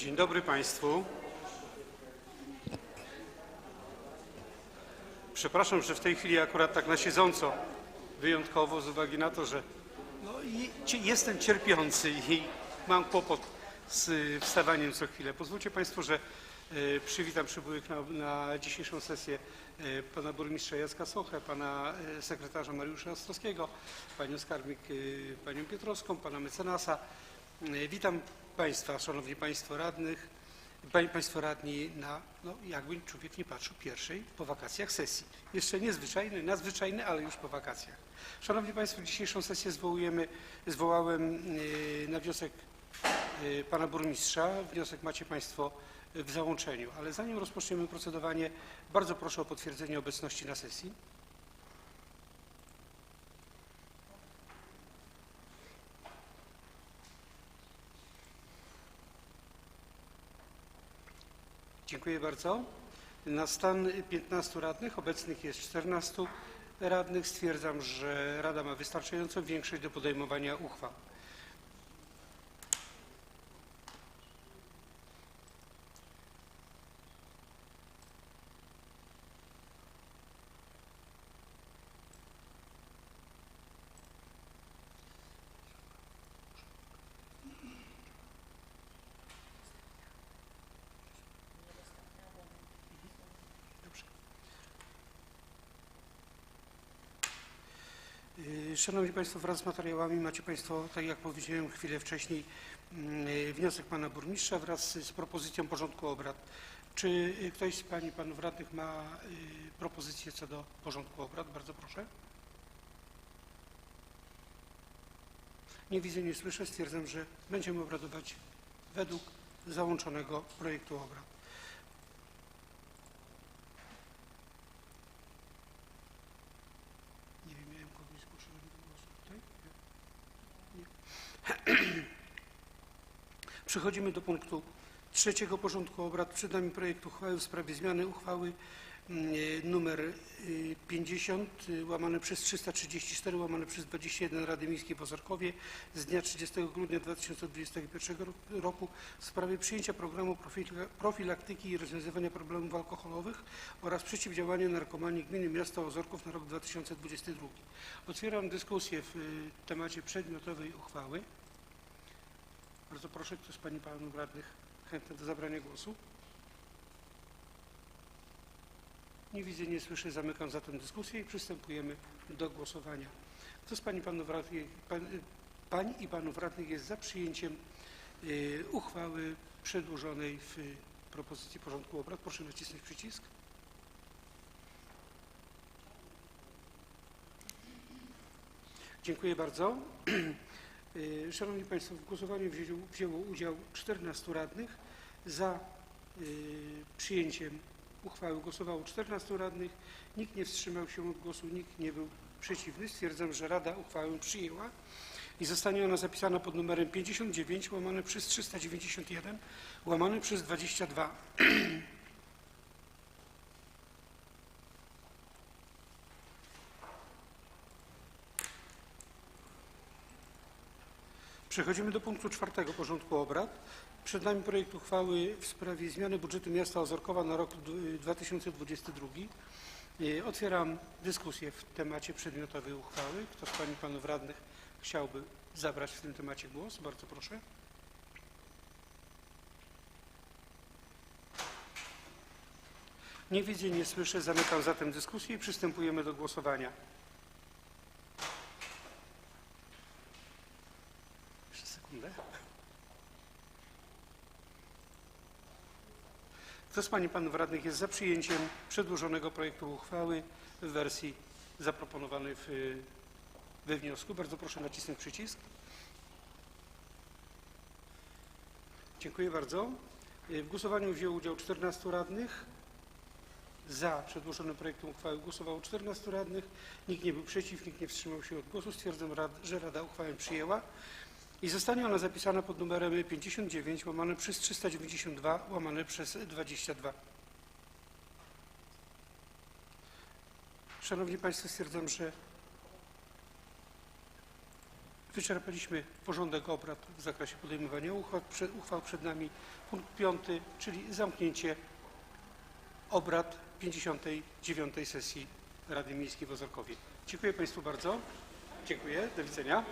Dzień dobry Państwu. Przepraszam, że w tej chwili akurat tak na siedząco, wyjątkowo z uwagi na to, że no, jestem cierpiący i mam kłopot z y, wstawaniem co chwilę. Pozwólcie Państwo, że y, przywitam przybyłych na, na dzisiejszą sesję y, pana burmistrza Jacka Sochę, pana sekretarza Mariusza Ostrowskiego, panią skarbnik panią Piotrowską, pana mecenasa. Witam Państwa, Szanowni Państwo radnych, Państwo radni na, no jakby człowiek nie patrzył, pierwszej po wakacjach sesji. Jeszcze niezwyczajny, nadzwyczajny, ale już po wakacjach. Szanowni Państwo, dzisiejszą sesję zwołujemy, zwołałem y, na wniosek y, Pana Burmistrza. Wniosek macie Państwo w załączeniu, ale zanim rozpoczniemy procedowanie, bardzo proszę o potwierdzenie obecności na sesji. Dziękuję bardzo. Na stan 15 radnych, obecnych jest 14 radnych, stwierdzam, że Rada ma wystarczającą większość do podejmowania uchwał. Dobrze. Y, Szanowni Państwo, wraz z materiałami macie Państwo, tak jak powiedziałem chwilę wcześniej, mm, wniosek Pana Burmistrza wraz z propozycją porządku obrad. Czy ktoś z Pani Panów Radnych ma y, propozycję co do porządku obrad? Bardzo proszę. Nie widzę, nie słyszę. Stwierdzam, że będziemy obradować według załączonego projektu obrad. Nie wiem, miałem kogoś zgłoszonego do głosu tutaj? Nie. Nie. Przechodzimy do punktu trzeciego porządku obrad. Przed nami projekt uchwały w sprawie zmiany uchwały numer y, 50 y, łamane przez 334 łamane przez 21 Rady Miejskiej w Ozorkowie z dnia 30 grudnia 2021 ro- roku w sprawie przyjęcia programu profila- profilaktyki i rozwiązywania problemów alkoholowych oraz przeciwdziałania narkomanii gminy miasta Ozorków na rok 2022. Otwieram dyskusję w y, temacie przedmiotowej uchwały. Bardzo proszę, kto z Pani Panów Radnych chętny do zabrania głosu? Nie widzę, nie słyszę. Zamykam zatem dyskusję i przystępujemy do głosowania. Kto z Pani i Panów Radnych, pan, pań i Panów Radnych jest za przyjęciem y, uchwały przedłożonej w y, propozycji porządku obrad? Proszę nacisnąć przycisk. Dziękuję bardzo. Y, Szanowni Państwo, w głosowaniu wzięło, wzięło udział 14 radnych. Za y, przyjęciem uchwały głosowało 14 radnych. Nikt nie wstrzymał się od głosu, nikt nie był przeciwny. Stwierdzam, że Rada uchwałę przyjęła i zostanie ona zapisana pod numerem 59 łamane przez 391 łamane przez 22. Przechodzimy do punktu czwartego porządku obrad. Przed nami projekt uchwały w sprawie zmiany budżetu miasta Ozorkowa na rok d- 2022. E, Otwieram dyskusję w temacie przedmiotowej uchwały. Kto z Pań i Panów Radnych chciałby zabrać w tym temacie głos? Bardzo proszę. Nie widzę, nie słyszę. Zamykam zatem dyskusję i przystępujemy do głosowania. Sekundę. Kto z Pań i Panów Radnych jest za przyjęciem przedłożonego projektu uchwały w wersji zaproponowanej w, we wniosku? Bardzo proszę nacisnąć przycisk. Dziękuję bardzo. W głosowaniu wzięło udział 14 radnych. Za przedłożonym projektem uchwały głosowało 14 radnych. Nikt nie był przeciw, nikt nie wstrzymał się od głosu. Stwierdzam, że Rada uchwałę przyjęła. I zostanie ona zapisana pod numerem 59 łamane przez 392 łamane przez 22. Szanowni Państwo, stwierdzam, że Wyczerpaliśmy porządek obrad w zakresie podejmowania uchwał. Prze- uchwał przed nami punkt piąty, czyli zamknięcie obrad 59. sesji Rady Miejskiej w Ozorkowie. Dziękuję Państwu bardzo. Dziękuję. Do widzenia.